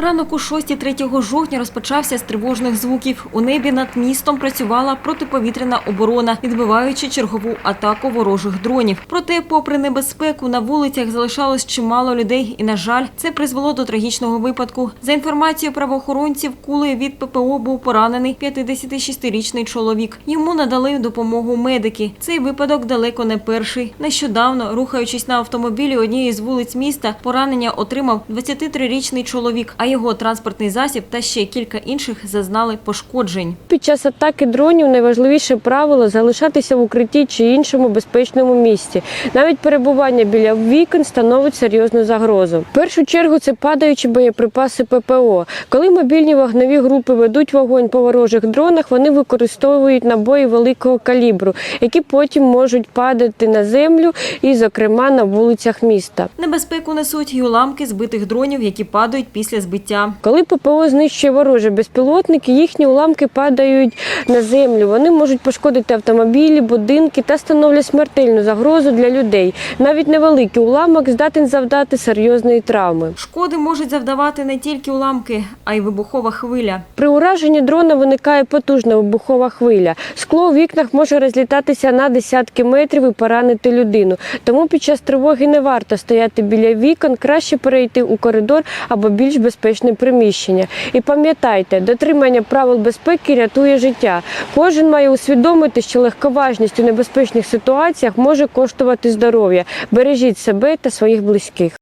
Ранок у 6-3 жовтня розпочався з тривожних звуків. У небі над містом працювала протиповітряна оборона, відбиваючи чергову атаку ворожих дронів. Проте, попри небезпеку, на вулицях залишалось чимало людей, і, на жаль, це призвело до трагічного випадку. За інформацією правоохоронців, кулею від ППО був поранений 56-річний чоловік. Йому надали допомогу медики. Цей випадок далеко не перший. Нещодавно, рухаючись на автомобілі однієї з вулиць міста, поранення отримав 23-річний чоловік, а його транспортний засіб та ще кілька інших зазнали пошкоджень. Під час атаки дронів найважливіше правило залишатися в укритті чи іншому безпечному місці. Навіть перебування біля вікон становить серйозну загрозу. В першу чергу це падаючі боєприпаси ППО. Коли мобільні вогневі групи ведуть вогонь по ворожих дронах, вони використовують набої великого калібру, які потім можуть падати на землю і, зокрема, на вулицях міста. Небезпеку несуть і уламки збитих дронів, які падають після збиття. Коли ППО знищує ворожі безпілотники, їхні уламки падають на землю. Вони можуть пошкодити автомобілі, будинки та становлять смертельну загрозу для людей. Навіть невеликий уламок здатен завдати серйозної травми. Шкоди можуть завдавати не тільки уламки, а й вибухова хвиля. При ураженні дрона виникає потужна вибухова хвиля. Скло у вікнах може розлітатися на десятки метрів і поранити людину. Тому під час тривоги не варто стояти біля вікон, краще перейти у коридор або більш безпечне приміщення. І пам'ятайте, дотримання правил безпеки рятує життя. Кожен має усвідомити, що легковажність у небезпечних ситуаціях може коштувати здоров'я. Бережіть себе та своїх близьких.